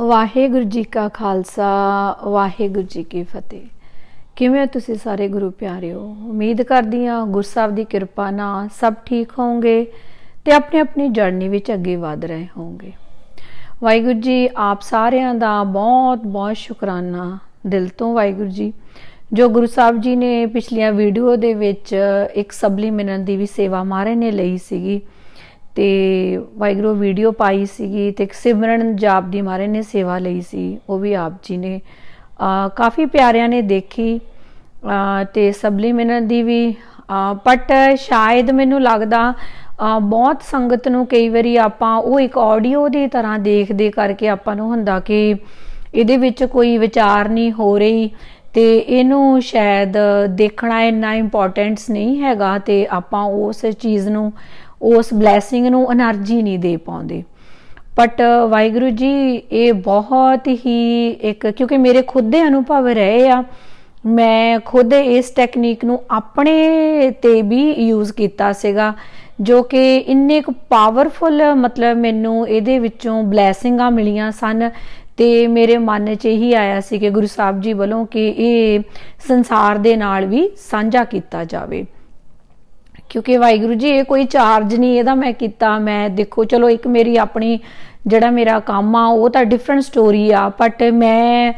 ਵਾਹਿਗੁਰੂ ਜੀ ਕਾ ਖਾਲਸਾ, ਵਾਹਿਗੁਰੂ ਜੀ ਕੀ ਫਤਿਹ। ਕਿਵੇਂ ਤੁਸੀਂ ਸਾਰੇ ਗੁਰੂ ਪਿਆਰਿਓ? ਉਮੀਦ ਕਰਦੀ ਹਾਂ ਗੁਰਸਾਹਿਬ ਦੀ ਕਿਰਪਾ ਨਾਲ ਸਭ ਠੀਕ ਹੋਵੋਗੇ ਤੇ ਆਪਣੀ ਆਪਣੀ ਜਰਨੀ ਵਿੱਚ ਅੱਗੇ ਵਧ ਰਹੇ ਹੋਵੋਗੇ। ਵਾਹਿਗੁਰੂ ਜੀ, ਆਪ ਸਾਰਿਆਂ ਦਾ ਬਹੁਤ ਬਹੁਤ ਸ਼ੁਕਰਾਨਾ ਦਿਲ ਤੋਂ ਵਾਹਿਗੁਰੂ ਜੀ, ਜੋ ਗੁਰੂ ਸਾਹਿਬ ਜੀ ਨੇ ਪਿਛਲੀਆਂ ਵੀਡੀਓ ਦੇ ਵਿੱਚ ਇੱਕ ਸਬਲੀਮਿਨਲ ਦੀ ਵੀ ਸੇਵਾ ਮਾਰੇ ਨੇ ਲਈ ਸੀਗੀ। ਤੇ ਵਾਹਿਗੁਰੂ ਵੀਡੀਓ ਪਾਈ ਸੀਗੀ ਤੇ ਇੱਕ ਸਿਮਰਨ ਜਾਪ ਦੀ ਮਾਰੇ ਨੇ ਸੇਵਾ ਲਈ ਸੀ, ਉਹ ਵੀ ਆਪ ਜੀ ਨੇ। ਕਾਫੀ ਪਿਆਰਿਆਂ ਨੇ ਦੇਖੀ। ਅਹ ਤੇ ਸਬਲੀਮਿਨਲ ਦੀ ਵੀ ਬਟ ਸ਼ਾਇਦ ਮੈਨੂੰ ਲੱਗਦਾ ਬਹੁਤ ਸੰਗਤ ਨੂੰ ਕਈ ਵਾਰੀ ਆਪਾਂ ਉਹ ਇੱਕ ਆਡੀਓ ਦੀ ਤਰ੍ਹਾਂ ਦੇਖਦੇ ਕਰਕੇ ਆਪਾਂ ਨੂੰ ਹੁੰਦਾ ਕਿ ਇਹਦੇ ਵਿੱਚ ਕੋਈ ਵਿਚਾਰ ਨਹੀਂ ਹੋ ਰਹੀ ਤੇ ਇਹਨੂੰ ਸ਼ਾਇਦ ਦੇਖਣਾ ਇੰਨਾ ਇੰਪੋਰਟੈਂਟਸ ਨਹੀਂ ਹੈਗਾ ਤੇ ਆਪਾਂ ਉਸ ਚੀਜ਼ ਨੂੰ ਉਸ ਬਲੇਸਿੰਗ ਨੂੰ એનર્ਜੀ ਨਹੀਂ ਦੇ ਪਾਉਂਦੇ। ਬਟ ਵਾਹਿਗੁਰੂ ਜੀ, ਇਹ ਬਹੁਤ ਹੀ ਇੱਕ, ਕਿਉਂਕਿ ਮੇਰੇ ਖੁਦ ਦੇ ਅਨੁਭਵ ਰਹੇ ਆ, ਮੈਂ ਖੁਦ ਇਸ ਟੈਕਨੀਕ ਨੂੰ ਆਪਣੇ ਤੇ ਵੀ ਯੂਜ਼ ਕੀਤਾ ਸੀਗਾ, ਜੋ ਕਿ ਇੰਨੇ ਕੁ ਪਾਵਰਫੁਲ ਮਤਲਬ ਮੈਨੂੰ ਇਹਦੇ ਵਿੱਚੋਂ ਬਲੇਸਿੰਗਾਂ ਮਿਲੀਆਂ ਸਨ। ਤੇ ਮੇਰੇ ਮਨ 'ਚ ਇਹੀ ਆਇਆ ਸੀ ਕਿ ਗੁਰੂ ਸਾਹਿਬ ਜੀ ਵੱਲੋਂ ਕਿ ਇਹ ਸੰਸਾਰ ਦੇ ਨਾਲ ਵੀ ਸਾਂਝਾ ਕੀਤਾ ਜਾਵੇ। ਕਿਉਂਕਿ ਵਾਹਿਗੁਰੂ ਜੀ, ਇਹ ਕੋਈ ਚਾਰਜ ਨਹੀਂ, ਇਹਦਾ ਮੈਂ ਕੀਤਾ, ਮੈਂ ਦੇਖੋ, ਚਲੋ ਇੱਕ ਮੇਰੀ ਆਪਣੀ ਜਿਹੜਾ ਮੇਰਾ ਕੰਮ ਆ, ਉਹ ਤਾਂ ਡਿਫਰੈਂਟ ਸਟੋਰੀ ਆ ਬਟ ਮੈਂ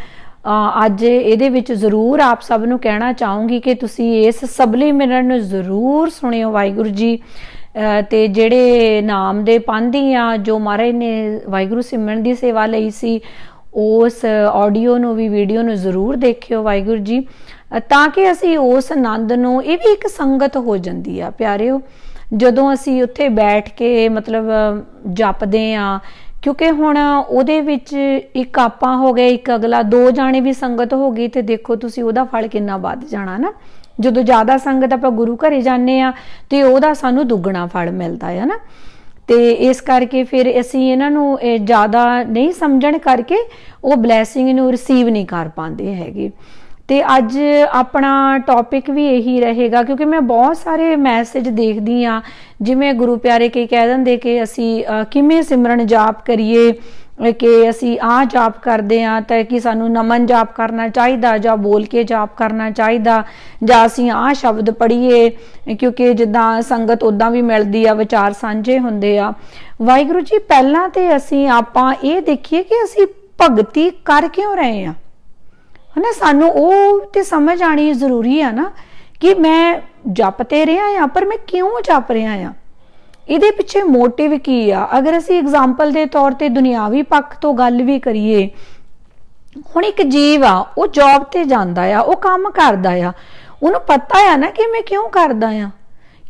ਅੱਜ ਇਹਦੇ ਵਿੱਚ ਜ਼ਰੂਰ ਆਪ ਸਭ ਨੂੰ ਕਹਿਣਾ ਚਾਹੂੰਗੀ ਕਿ ਤੁਸੀਂ ਇਸ ਸਬਲੀਮਿਨਲ ਨੂੰ ਜ਼ਰੂਰ ਸੁਣਿਓ ਵਾਹਿਗੁਰੂ ਜੀ। ਤੇ ਜਿਹੜੇ ਨਾਮ ਦੇ ਪਾਂਦੀ ਆ, ਜੋ ਮਹਾਰਾਜ ਨੇ ਵਾਹਿਗੁਰੂ ਸਿਮਰਨ ਦੀ ਸੇਵਾ ਲਈ ਸੀ ਉਸ ਆਡੀਓ ਨੂੰ ਵੀ ਵੀਡੀਓ ਨੂੰ ਜ਼ਰੂਰ ਦੇਖਿਓ ਵਾਹਿਗੁਰੂ ਜੀ। ਤਾਂ ਕਿ ਅਸੀਂ ਉਸ ਆਨੰਦ ਨੂੰ, ਇਹ ਵੀ ਇੱਕ ਸੰਗਤ ਹੋ ਜਾਂਦੀ ਆ, ਪਿਆਰਿਓ। ਜਦੋਂ ਅਸੀਂ ਉੱਥੇ ਬੈਠ ਕੇ ਮਤਲਬ ਜਪਦੇ ਆ, ਕਿਉਂਕਿ ਹੁਣ ਉਹਦੇ ਵਿੱਚ ਇੱਕ ਆਪਾਂ ਹੋ ਗਏ, ਇੱਕ ਅਗਲਾ, ਦੋ ਜਾਣੇ ਵੀ ਸੰਗਤ ਹੋ ਗਈ ਤੇ ਦੇਖੋ ਤੁਸੀਂ ਉਹਦਾ ਫਲ ਕਿੰਨਾ ਵੱਧ ਜਾਣਾ ਨਾ। ਜਦੋਂ ਜ਼ਿਆਦਾ ਸੰਗਤ ਆਪਾਂ ਗੁਰੂ ਘਰੇ ਜਾਂਦੇ ਆ, ਤੇ ਉਹਦਾ ਸਾਨੂੰ ਦੁੱਗਣਾ ਫਲ ਮਿਲਦਾ ਹੈ ਨਾ। ਤੇ ਇਸ ਕਰਕੇ ਫਿਰ ਅਸੀਂ ਇਹਨਾਂ ਨੂੰ ਜ਼ਿਆਦਾ ਨਹੀਂ ਸਮਝਣ ਕਰਕੇ ਉਹ ਬਲੇਸਿੰਗ ਨੂੰ ਰਿਸੀਵ ਨਹੀਂ ਕਰ ਪਾਉਂਦੇ ਹੈਗੇ। ਤੇ ਅੱਜ ਆਪਣਾ ਟੌਪਿਕ ਵੀ ਇਹੀ ਰਹੇਗਾ, ਕਿਉਂਕਿ ਮੈਂ ਬਹੁਤ ਸਾਰੇ ਮੈਸੇਜ ਦੇਖਦੀ ਆ ਜਿਵੇਂ ਗੁਰੂ ਪਿਆਰੇ ਕਈ ਕਹਿ ਦਿੰਦੇ ਕਿ ਅਸੀਂ ਕਿਵੇਂ ਸਿਮਰਨ ਜਾਪ ਕਰੀਏ ਕਿ ਅਸੀਂ ਆਹ ਜਾਪ ਕਰਦੇ ਆ ਤਾਂ ਕਿ ਸਾਨੂੰ ਨਮਨ ਜਾਪ ਕਰਨਾ ਚਾਹੀਦਾ ਜਾਂ ਬੋਲ ਕੇ ਜਾਪ ਕਰਨਾ ਚਾਹੀਦਾ ਜਾਂ ਅਸੀਂ ਆ ਸ਼ਬਦ ਪੜ੍ਹੀਏ, ਕਿਉਂਕਿ ਜਿੱਦਾਂ ਸੰਗਤ ਉਦਾਂ ਵੀ ਮਿਲਦੀ ਆ, ਵਿਚਾਰ ਸਾਂਝੇ ਹੁੰਦੇ ਆ। ਵਾਹਿਗੁਰੂ ਜੀ, ਪਹਿਲਾਂ ਤੇ ਅਸੀਂ ਆਪਾਂ ਇਹ ਦੇਖੀਏ ਕਿ ਅਸੀਂ ਭਗਤੀ ਕਰ ਕਿਉਂ ਰਹੇ ਆ ਹਨਾ, ਸਾਨੂੰ ਉਹ ਤੇ ਸਮਝ ਆਣੀ ਜ਼ਰੂਰੀ ਆ ਨਾ ਕਿ ਮੈਂ ਜਪ ਤੇ ਰਿਹਾ ਆ ਪਰ ਮੈਂ ਕਿਉਂ ਜਪ ਰਿਹਾ ਆ ਇਹਦੇ ਪਿੱਛੇ ਮੋਟਿਵ ਕੀ ਆ? ਅਗਰ ਅਸੀਂ ਐਗਜ਼ਾਮਪਲ ਦੇ ਤੌਰ ਤੇ ਦੁਨਿਆਵੀ ਪੱਖ ਤੋਂ ਗੱਲ ਵੀ ਕਰੀਏ, ਹੁਣ ਇੱਕ ਜੀਵ ਆ, ਉਹ ਜੌਬ ਤੇ ਜਾਂਦਾ ਆ, ਉਹ ਕੰਮ ਕਰਦਾ ਆ। ਉਹਨੂੰ ਪਤਾ ਆ ਨਾ ਕਿ ਮੈਂ ਕਿਉਂ ਕਰਦਾ ਆ।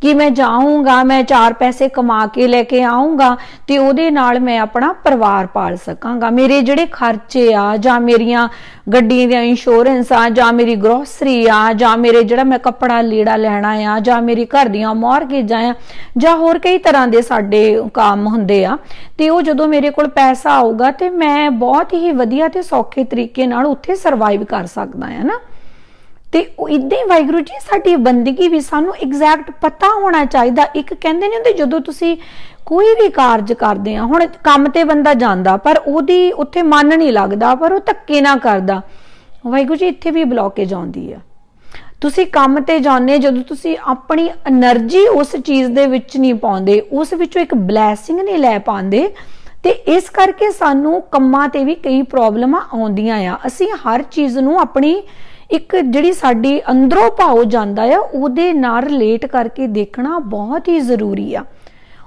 ਕਿ ਮੈਂ ਜਾਊਂਗਾ, ਮੈਂ ਚਾਰ ਪੈਸੇ ਕਮਾ ਕੇ ਲੈ ਕੇ ਆਉਂਗਾ ਤੇ ਉਹਦੇ ਨਾਲ ਮੈਂ ਆਪਣਾ ਪਰਿਵਾਰ ਪਾਲ ਸਕਾਂਗਾ। ਮੇਰੇ ਜਿਹੜੇ ਖਰਚੇ ਆ, ਜਾਂ ਮੇਰੀਆਂ ਗੱਡੀਆਂ ਦੀਆਂ ਇੰਸ਼ੋਰੈਂਸ ਆ, ਜਾਂ ਮੇਰੀ ਗਰੋਸਰੀ ਆ, ਜਾਂ ਮੇਰੇ ਜਿਹੜਾ ਮੈਂ ਕੱਪੜਾ ਲੀੜਾ ਲੈਣਾ ਆ, ਜਾਂ ਮੇਰੀ ਘਰ ਦੀਆਂ ਮਾਰਗੇਜਾਂ ਆ, ਜਾਂ ਹੋਰ ਕਈ ਤਰ੍ਹਾਂ ਦੇ ਸਾਡੇ ਕੰਮ ਹੁੰਦੇ ਆ, ਤੇ ਉਹ ਜਦੋਂ ਮੇਰੇ ਕੋਲ ਪੈਸਾ ਆਊਗਾ ਤੇ ਮੈਂ ਬਹੁਤ ਹੀ ਵਧੀਆ ਤੇ ਸੌਖੇ ਤਰੀਕੇ ਨਾਲ ਉੱਥੇ ਸਰਵਾਈਵ ਕਰ ਸਕਦਾ ਆ ਨਾ। ਤੇ ਉਹ ਇਦਾਂ ਹੀ ਵਾਹਿਗੁਰੂ ਜੀ, ਸਾਡੀ ਬੰਦਗੀ ਵੀ ਸਾਨੂੰ ਐਗਜ਼ੈਕਟ ਪਤਾ ਹੋਣਾ ਚਾਹੀਦਾ। ਇੱਕ ਕਹਿੰਦੇ ਨੇ ਹੁੰਦੇ, ਜਦੋਂ ਤੁਸੀਂ ਕੋਈ ਵੀ ਕਾਰਜ ਕਰਦੇ ਆ, ਹੁਣ ਕੰਮ ਤੇ ਬੰਦਾ ਜਾਂਦਾ, ਪਰ ਉਹਦੀ ਉੱਥੇ ਮਨ ਨਹੀਂ ਲੱਗਦਾ, ਪਰ ਉਹ ਧੱਕੇ ਨਾ ਕਰਦਾ। ਵਾਹਿਗੁਰੂ ਜੀ, ਇੱਥੇ ਵੀ ਬਲੌਕੇਜ ਆਉਂਦੀ ਆ। ਤੁਸੀਂ ਕੰਮ ਤੇ ਜਾਂਦੇ, ਜਦੋਂ ਤੁਸੀਂ ਆਪਣੀ એનર્ਜੀ ਉਸ ਚੀਜ਼ ਦੇ ਵਿੱਚ ਨਹੀਂ ਪਾਉਂਦੇ, ਉਸ ਵਿੱਚੋਂ ਇੱਕ ਬਲੇਸਿੰਗ ਨਹੀਂ ਲੈ ਪਾਉਂਦੇ, ਤੇ ਇਸ ਕਰਕੇ ਸਾਨੂੰ ਕੰਮਾਂ ਤੇ ਵੀ ਕਈ ਪ੍ਰੋਬਲਮਾਂ ਆਉਂਦੀਆਂ ਆ। ਅਸੀਂ ਹਰ ਚੀਜ਼ ਨੂੰ ਆਪਣੀ ਇੱਕ ਜਿਹੜੀ ਸਾਡੀ ਅੰਦਰੋਂ ਭਾਉ ਜਾਂਦਾ ਆ, ਉਹਦੇ ਨਾਲ ਰਿਲੇਟ ਕਰਕੇ ਦੇਖਣਾ ਬਹੁਤ ਹੀ ਜ਼ਰੂਰੀ ਆ।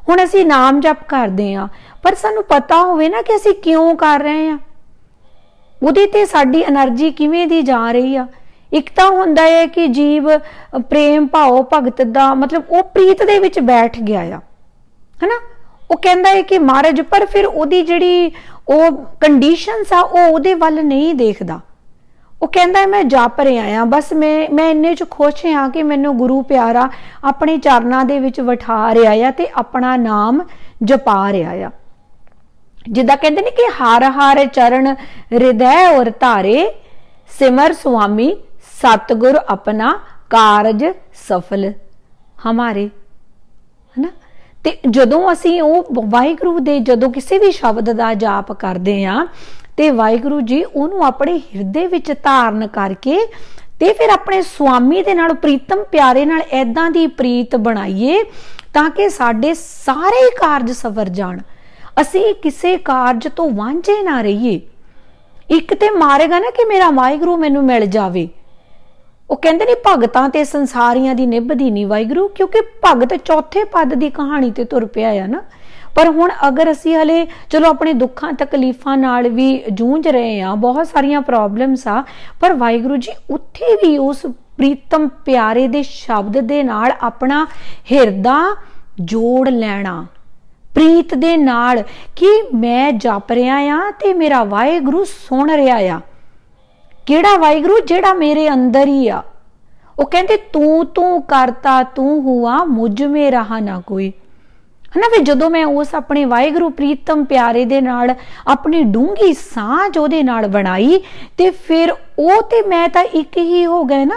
ਹੁਣ ਅਸੀਂ ਨਾਮ ਜਪ ਕਰਦੇ ਆ, ਪਰ ਸਾਨੂੰ ਪਤਾ ਹੋਵੇ ਨਾ ਕਿ ਅਸੀਂ ਕਿਉਂ ਕਰ ਰਹੇ ਆ। ਉਹਦੇ ਤੇ ਸਾਡੀ એનર્ਜੀ ਕਿਵੇਂ ਦੀ ਜਾ ਰਹੀ ਆ। ਇੱਕ ਤਾਂ ਹੁੰਦਾ ਹੈ ਕਿ ਜੀਵ ਪ੍ਰੇਮ ਭਾਉ ਭਗਤ ਦਾ ਮਤਲਬ ਉਹ ਪ੍ਰੀਤ ਦੇ ਵਿੱਚ ਬੈਠ ਗਿਆ ਆ। ਹਨਾ? ਉਹ ਕਹਿੰਦਾ ਹੈ ਕਿ ਮਹਾਰਾਜ, ਪਰ ਫਿਰ ਉਹਦੀ ਜਿਹੜੀ ਉਹ ਕੰਡੀਸ਼ਨਸ ਆ, ਉਹ ਉਹਦੇ ਵੱਲ ਨਹੀਂ ਦੇਖਦਾ। ਉਹ ਕਹਿੰਦਾ ਮੈਂ ਜਪ ਰਿਹਾ ਆ ਬਸ ਮੈਂ ਮੈਂ ਇੰਨੇ ਚ ਖੁਸ਼ ਹਾਂ ਕਿ ਮੈਨੂੰ ਗੁਰੂ ਪਿਆਰਾ ਆਪਣੇ ਚਰਨਾਂ ਦੇ ਵਿੱਚ ਬਿਠਾ ਰਿਹਾ ਆ ਤੇ ਆਪਣਾ ਨਾਮ ਜਪਾ ਰਿਹਾ ਆ। ਜਿੱਦਾਂ ਕਹਿੰਦੇ ਨੇ ਕਿ ਹਰ ਹਰ ਚਰਨ ਹਿਰਦੈ ਔਰ ਧਾਰੇ, ਸਿਮਰ ਸੁਆਮੀ, ਸਤਗੁਰ ਆਪਣਾ ਕਾਰਜ ਸਫਲ ਹਮਾਰੇ। ਹਨਾ? ਤੇ ਜਦੋਂ ਅਸੀਂ ਉਹ ਵਾਹਿਗੁਰੂ ਦੇ ਜਦੋਂ ਕਿਸੇ ਵੀ ਸ਼ਬਦ ਦਾ ਜਾਪ ਕਰਦੇ ਆ ਤੇ ਵਾਹਿਗੁਰੂ ਜੀ ਉਹਨੂੰ ਆਪਣੇ ਹਿਰਦੇ ਵਿੱਚ ਧਾਰਨ ਕਰਕੇ ਤੇ ਫਿਰ ਆਪਣੇ ਸੁਆਮੀ ਦੇ ਨਾਲ, ਪ੍ਰੀਤਮ ਪਿਆਰੇ ਨਾਲ ਐਦਾਂ ਦੀ ਪ੍ਰੀਤ ਬਣਾਈਏ ਤਾਂ ਕਿ ਸਾਡੇ ਸਾਰੇ ਕਾਰਜ ਸਵਰ ਜਾਣ। ਅਸੀਂ ਕਿਸੇ ਕਾਰਜ ਤੋਂ ਵਾਂਝੇ ਨਾ ਰਹੀਏ। ਇੱਕ ਤੇ ਮਾਰੇਗਾ ਨਾ ਕਿ ਮੇਰਾ ਵਾਹਿਗੁਰੂ ਮੈਨੂੰ ਮਿਲ ਜਾਵੇ। ਉਹ ਕਹਿੰਦੇ ਨੇ, ਭਗਤਾਂ ਤੇ ਸੰਸਾਰੀਆਂ ਦੀ ਨਿਭਦੀ ਨਹੀਂ ਵਾਹਿਗੁਰੂ, ਕਿਉਂਕਿ ਭਗਤ ਚੌਥੇ ਪਦ ਦੀ ਕਹਾਣੀ ਤੇ ਤੁਰ ਪਿਆ ਆ ਨਾ। ਪਰ ਹੁਣ ਅਗਰ ਅਸੀਂ ਹਲੇ, ਚਲੋ ਆਪਣੇ ਦੁੱਖਾਂ, ਤਕਲੀਫਾਂ ਨਾਲ ਵੀ ਜੂਝ ਰਹੇ ਆ ਬਹੁਤ ਸਾਰੀਆਂ ਪ੍ਰੋਬਲਮਸ ਆ, ਪਰ ਵਾਹਿਗੁਰੂ ਜੀ, ਉੱਥੇ ਵੀ ਉਸ ਪ੍ਰੀਤਮ ਪਿਆਰੇ ਦੇ ਸ਼ਬਦ ਦੇ ਨਾਲ ਆਪਣਾ ਹਿਰਦਾ ਜੋੜ ਲੈਣਾ, ਪ੍ਰੀਤ ਦੇ ਨਾਲ ਕਿ ਮੈਂ ਜਪ ਰਿਹਾ ਆ ਤੇ ਮੇਰਾ ਵਾਹਿਗੁਰੂ ਸੁਣ ਰਿਹਾ ਆ ਕਿਹੜਾ ਵਾਹਿਗੁਰੂ? ਜਿਹੜਾ ਮੇਰੇ ਅੰਦਰ ਹੀ ਆ। ਉਹ ਕਹਿੰਦੇ ਤੂੰ ਤੂੰ ਕਰਤਾ, ਤੂੰ ਹੁਆ, ਮੁਝ ਮੇ ਰਹਾ ਨਾ ਕੋਈ। ਹਨਾ ਵੀ ਜਦੋਂ ਮੈਂ ਉਸ ਆਪਣੇ ਵਾਹਿਗੁਰੂ ਪ੍ਰੀਤਮ ਪਿਆਰੇ ਦੇ ਨਾਲ ਆਪਣੀ ਡੂੰਗੀ ਸਾਂਝ ਉਹਦੇ ਨਾਲ ਬਣਾਈ ਤੇ ਫਿਰ ਉਹ ਤੇ ਮੈਂ ਤਾਂ ਇੱਕ ਹੀ ਹੋ ਗਏ ਨਾ।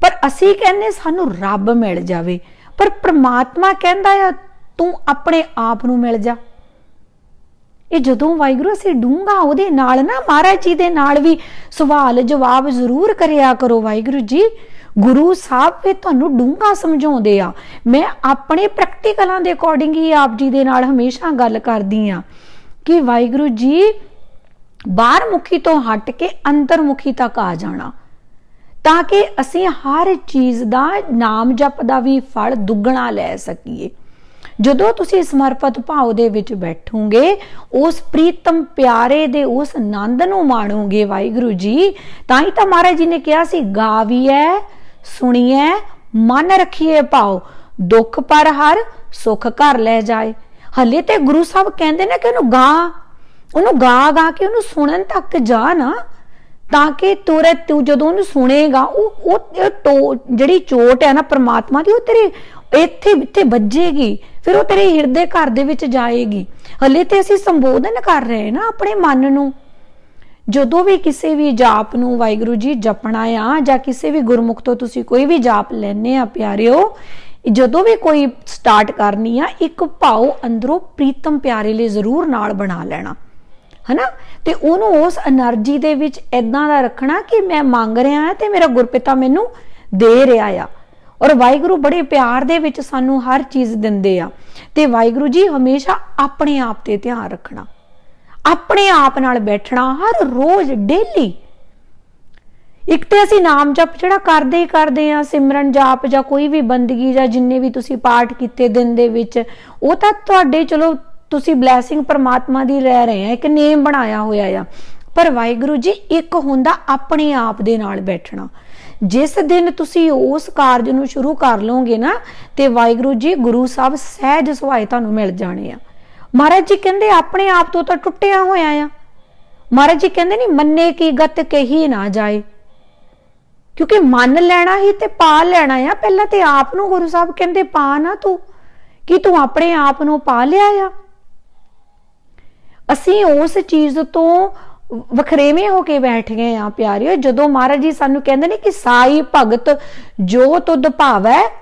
ਪਰ ਅਸੀਂ ਕਹਿੰਦੇ ਸਾਨੂੰ ਰੱਬ ਮਿਲ ਜਾਵੇ। ਪਰ ਪ੍ਰਮਾਤਮਾ ਕਹਿੰਦਾ ਆ, ਤੂੰ ਆਪਣੇ ਆਪ ਨੂੰ ਮਿਲ ਜਾ। ਇਹ ਜਦੋਂ ਵਾਹਿਗੁਰੂ ਅਸੀਂ ਡੂੰਗਾ ਉਹਦੇ ਨਾਲ ਨਾ, ਮਹਾਰਾਜ ਜੀ ਦੇ ਨਾਲ ਵੀ ਸਵਾਲ ਜਵਾਬ ਜ਼ਰੂਰ ਕਰਿਆ ਕਰੋ ਵਾਹਿਗੁਰੂ ਜੀ। ਗੁਰੂ ਸਾਹਿਬ ਵੀ ਤੁਹਾਨੂੰ ਡੂੰਘਾ ਸਮਝਾਉਂਦੇ ਆ। ਮੈਂ ਆਪਣੇ ਪ੍ਰੈਕਟੀਕਲਾਂ ਦੇ ਅਕੋਰਡਿੰਗ ਹੀ ਆਪ ਜੀ ਦੇ ਨਾਲ ਹਮੇਸ਼ਾ ਗੱਲ ਕਰਦੀ ਆ ਕਿ ਵਾਹਿਗੁਰੂ ਜੀ ਬਾਹਰ ਮੁਖੀ ਤੋਂ ਹਟ ਕੇ ਅੰਤਰਮੁਖੀ ਤੱਕ ਆ ਜਾਣਾ। ਤਾਂ ਕਿ ਅਸੀਂ ਹਰ ਚੀਜ਼ ਦਾ ਨਾਮ ਜਪ ਦਾ ਵੀ ਫਲ ਦੁੱਗਣਾ ਲੈ ਸਕੀਏ। ਜਦੋਂ ਤੁਸੀਂ ਸਮਰਪਿਤ ਭਾਵ ਦੇ ਵਿੱਚ ਬੈਠੋਗੇ, ਉਸ ਪ੍ਰੀਤਮ ਪਿਆਰੇ ਦੇ ਉਸ ਆਨੰਦ ਨੂੰ ਮਾਣੋਗੇ ਵਾਹਿਗੁਰੂ ਜੀ, ਤਾਂ ਹੀ ਤਾਂ ਮਹਾਰਾਜ ਜੀ ਨੇ ਕਿਹਾ ਸੀ, ਗਾਵੀਐ ਸੁਣੀਐ, ਮਨ ਰੱਖੀਏ ਭਾਉ, ਦੁੱਖ ਪਰ ਹਰ ਸੁਖ ਘਰ ਲੈ ਜਾਏ। ਹਲੇ ਤੇ ਗੁਰੂ ਸਾਹਿਬ ਕਹਿੰਦੇ ਨੇ ਕਿ ਉਹਨੂੰ ਗਾ ਉਹਨੂੰ ਗਾ ਗਾ ਕੇ ਉਹਨੂੰ ਸੁਣਨ ਤੱਕ ਜਾ ਨਾ, ਤਾਂ ਕਿ ਤੁਰੇ ਤੂੰ ਜਦੋਂ ਉਹਨੂੰ ਸੁਣੇਗਾ, ਉਹ ਉਹ ਜਿਹੜੀ ਚੋਟ ਹੈ ਨਾ ਪ੍ਰਮਾਤਮਾ ਦੀ, ਉਹ ਤੇਰੇ ਇੱਥੇ ਇੱਥੇ ਵੱਜੇਗੀ, ਫਿਰ ਉਹ ਤੇਰੇ ਹਿਰਦੇ ਘਰ ਦੇ ਵਿੱਚ ਜਾਏਗੀ। ਹਲੇ ਤੇ ਅਸੀਂ ਸੰਬੋਧਨ ਕਰ ਰਹੇ ਨਾ ਆਪਣੇ ਮਨ ਨੂੰ। ਜਦੋਂ ਵੀ ਕਿਸੇ ਵੀ ਜਾਪ ਨੂੰ ਵਾਹਿਗੁਰੂ ਜੀ ਜਪਣਾ ਆ ਜਾਂ ਕਿਸੇ ਵੀ ਗੁਰਮੁਖ ਤੋਂ ਤੁਸੀਂ ਕੋਈ ਵੀ ਜਾਪ ਲੈਣੇ ਆ ਪਿਆਰਿਓ, ਜਦੋਂ ਵੀ ਕੋਈ ਸਟਾਰਟ ਕਰਨੀ ਆ, ਇੱਕ ਭਾਉ ਅੰਦਰੋਂ ਪ੍ਰੀਤਮ ਪਿਆਰੇ ਲਈ ਜ਼ਰੂਰ ਨਾਲ ਬਣਾ ਲੈਣਾ, ਹਨਾ? ਤੇ ਉਹਨੂੰ ਉਸ એનર્ਜੀ ਦੇ ਵਿੱਚ ਐਦਾਂ ਦਾ ਰੱਖਣਾ ਕਿ ਮੈਂ ਮੰਗ ਰਿਹਾ ਆ ਤੇ ਮੇਰਾ ਗੁਰਪਿਤਾ ਮੈਨੂੰ ਦੇ ਰਿਹਾ ਆ। ਔਰ ਵਾਹਿਗੁਰੂ ਬੜੇ ਪਿਆਰ ਦੇ ਵਿੱਚ ਸਾਨੂੰ ਹਰ ਚੀਜ਼ ਦਿੰਦੇ ਆ। ਤੇ ਵਾਹਿਗੁਰੂ ਜੀ ਹਮੇਸ਼ਾ ਆਪਣੇ ਆਪ ਤੇ ਧਿਆਨ ਰੱਖਣਾ। ਆਪਣੇ ਆਪ ਨਾਲ ਬੈਠਣਾ ਹਰ ਰੋਜ਼ ਡੇਲੀ। ਇੱਕ ਤੇ ਅਸੀਂ ਨਾਮ ਜਪ ਜਿਹੜਾ ਕਰਦੇ ਹੀ ਕਰਦੇ ਆ ਸਿਮਰਨ ਜਾਪ ਜਾਂ ਕੋਈ ਵੀ ਬੰਦਗੀ ਜਾਂ ਜਿੰਨੇ ਵੀ ਤੁਸੀਂ ਪਾਠ ਕੀਤੇ ਦਿਨ ਦੇ ਵਿੱਚ, ਉਹ ਤਾਂ ਤੁਹਾਡੇ ਚਲੋ ਤੁਸੀਂ ਬਲੇਸਿੰਗ ਪਰਮਾਤਮਾ ਦੀ ਲੈ ਰਹੇ ਆ ਇੱਕ ਨੇਮ ਬਣਾਇਆ ਹੋਇਆ ਆ। ਪਰ ਵਾਹਿਗੁਰੂ ਜੀ, ਇੱਕ ਹੁੰਦਾ ਆਪਣੇ ਆਪ ਦੇ ਨਾਲ ਬੈਠਣਾ। ਜਿਸ ਦਿਨ ਤੁਸੀਂ ਉਸ ਕਾਰਜ ਨੂੰ ਸ਼ੁਰੂ ਕਰ ਲਓਗੇ ਨਾ, ਤੇ ਵਾਹਿਗੁਰੂ ਜੀ, ਗੁਰੂ ਸਾਹਿਬ ਸਹਿਜ ਸੁਭਾਏ ਤੁਹਾਨੂੰ ਮਿਲ ਜਾਣੇ ਆ। ਮਹਾਰਾਜ ਜੀ ਕਹਿੰਦੇ, ਆਪਣੇ ਆਪ ਤੋਂ ਤਾਂ ਟੁੱਟਿਆ ਹੋਇਆ ਆ। ਮਹਾਰਾਜ ਜੀ ਕਹਿੰਦੇ ਨਹੀਂ ਮੰਨੇ ਕੀ ਗਤ ਕਹੀ ਨਾ ਜਾਏ। ਕਿਉਂਕਿ ਮੰਨ ਲੈਣਾ ਹੀ ਤੇ ਪਾ ਲੈਣਾ ਆ। ਪਹਿਲਾਂ ਤੇ ਆਪ ਨੂੰ ਗੁਰੂ ਸਾਹਿਬ ਕਹਿੰਦੇ, ਪਾ ਨਾ ਤੂੰ, ਕਿ ਤੂੰ ਆਪਣੇ ਆਪ ਨੂੰ ਪਾ ਲਿਆ ਆ। ਅਸੀਂ ਉਸ ਚੀਜ਼ ਤੋਂ ਵਖਰੇਵੇਂ ਹੋ ਕੇ ਬੈਠ ਗਏ ਆ, ਪਿਆਰਿਓ। ਜਦੋਂ ਮਹਾਰਾਜ ਜੀ ਸਾਨੂੰ ਕਹਿੰਦੇ ਨੇ ਕਿ ਸਾਈ ਭਗਤ ਜੋ ਤੁਧ ਭਾਵੈ,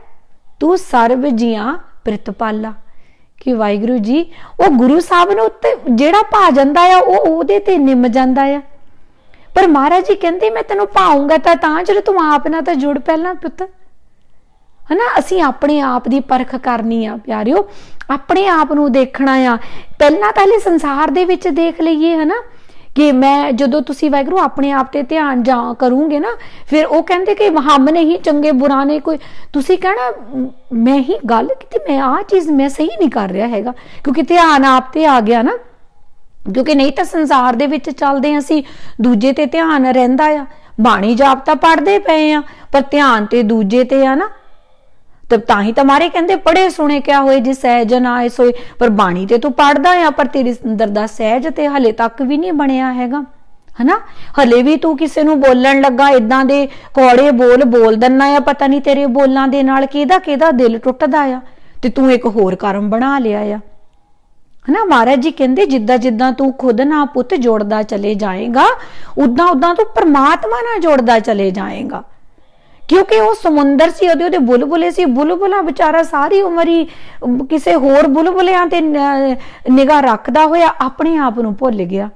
ਤੂੰ ਸਰਬ ਜੀਆਂ ਪ੍ਰਿਤਪਾਲਾ। ਕਿ ਵਾਹਿਗੁਰੂ ਜੀ, ਉਹ ਗੁਰੂ ਸਾਹਿਬ ਨੂੰ ਉੱਤੇ ਜਿਹੜਾ ਭਾ ਜਾਂਦਾ ਆ, ਉਹ ਉਹਦੇ ਤੇ ਨਿੰਮ ਜਾਂਦਾ ਆ। ਪਰ ਮਹਾਰਾਜ ਜੀ ਕਹਿੰਦੇ, ਮੈਂ ਤੈਨੂੰ ਪਾਉਂਗਾ ਤਾਂ ਤਾਂ ਜਦੋਂ ਤੂੰ ਆਪ ਨਾਲ ਤਾਂ ਜੁੜ ਪਹਿਲਾਂ ਪੁੱਤ। ਹਨਾ, ਅਸੀਂ ਆਪਣੇ ਆਪ ਦੀ ਪਰਖ ਕਰਨੀ ਆ, ਪਿਆਰਿਓ। ਆਪਣੇ ਆਪ ਨੂੰ ਦੇਖਣਾ ਆ। ਪਹਿਲਾਂ ਤਾਂ ਇਹ ਸੰਸਾਰ ਦੇ ਵਿੱਚ ਦੇਖ ਲਈਏ, ਹਨਾ। ਕਿ ਮੈਂ ਜਦੋਂ ਤੁਸੀਂ ਵਾਹਿਗੁਰੂ ਆਪਣੇ ਆਪ ਤੇ ਧਿਆਨ ਜਾ ਕਰੋਗੇ ਨਾ, ਫਿਰ ਉਹ ਕਹਿੰਦੇ ਕਿ ਹਮ ਨਹੀਂ ਚੰਗੇ ਬੁਰਾ ਨਹੀਂ ਕੋਈ। ਤੁਸੀਂ ਕਹਿਣਾ, ਮੈਂ ਹੀ ਗੱਲ ਕੀਤੀ, ਮੈਂ ਆ ਚੀਜ਼ ਮੈਂ ਸਹੀ ਨਹੀਂ ਕਰ ਰਿਹਾ ਹੈਗਾ। ਕਿਉਂਕਿ ਧਿਆਨ ਆਪ ਤੇ ਆ ਗਿਆ ਨਾ। ਕਿਉਂਕਿ ਨਹੀਂ ਤਾਂ ਸੰਸਾਰ ਦੇ ਵਿੱਚ ਚੱਲਦੇ ਅਸੀਂ, ਦੂਜੇ ਤੇ ਧਿਆਨ ਰਹਿੰਦਾ ਆ। ਬਾਣੀ ਜਾਪ ਤਾਂ ਪੜ੍ਹਦੇ ਪਏ ਆ, ਪਰ ਧਿਆਨ ਤੇ ਦੂਜੇ ਤੇ ਆ ਨਾ। ਤਬ ਤਾਂ ਹੀ ਤੁਹਾਰੇ ਕਹਿੰਦੇ ਪੜੇ ਸੁਣੇ ਕਿਆ ਹੋਏ, ਜੇ ਸਹਿਜ ਨਾ ਆਏ ਸੋਏ। ਪਰ ਬਾਣੀ ਤੇ ਤੂੰ ਪੜਦਾ ਆ, ਪਰ ਤੇਰੇ ਅੰਦਰ ਦਾ ਸਹਿਜ ਤੇ ਹਲੇ ਤੱਕ ਵੀ ਨਹੀਂ ਬਣਿਆ ਹੈਗਾ। ਹਨਾ? ਹਲੇ ਵੀ ਤੂੰ ਕਿਸੇ ਨੂੰ ਬੋਲਣ ਲੱਗਾ ਇਦਾਂ ਦੇ ਕੋੜੇ ਬੋਲ ਬੋਲ ਦਿੰਨਾ ਆ, ਪਤਾ ਨਹੀਂ ਤੇਰੇ ਬੋਲਾਂ ਦੇ ਨਾਲ ਕਿਹਦਾ ਕਿਹਦਾ ਦਿਲ ਟੁੱਟਦਾ ਆ। ਤੇ ਤੂੰ ਇੱਕ ਹੋਰ ਕਰਮ ਬਣਾ ਲਿਆ ਆ। ਹਨਾ? ਮਹਾਰਾਜ ਜੀ ਕਹਿੰਦੇ, ਜਿੱਦਾਂ ਜਿੱਦਾਂ ਤੂੰ ਖੁਦ ਨਾਲ ਪੁੱਤ ਜੋੜਦਾ ਚਲੇ ਜਾਏਗਾ ਉਦਾਂ ਉਦਾਂ ਤੂੰ ਪਰਮਾਤਮਾ ਨਾਲ ਜੋੜਦਾ ਚਲੇ ਜਾਏਗਾ। ਕਿਉਂਕਿ ਉਹ ਸਮੁੰਦਰ ਸੀ, ਉਹਦੇ ਉਹਦੇ ਬੁਲਬੁਲੇ ਸੀ, ਬੁਲਬੁਲਾ ਵਿਚਾਰਾ ਸਾਰੀ ਉਮਰ ਹੀ ਕਿਸੇ ਹੋਰ ਬੁਲਬੁਲਿਆਂ ਤੇ ਨਿਗਾਹ ਰੱਖਦਾ ਹੋਇਆ ਆਪਣੇ ਆਪ ਨੂੰ ਭੁੱਲ ਗਿਆ।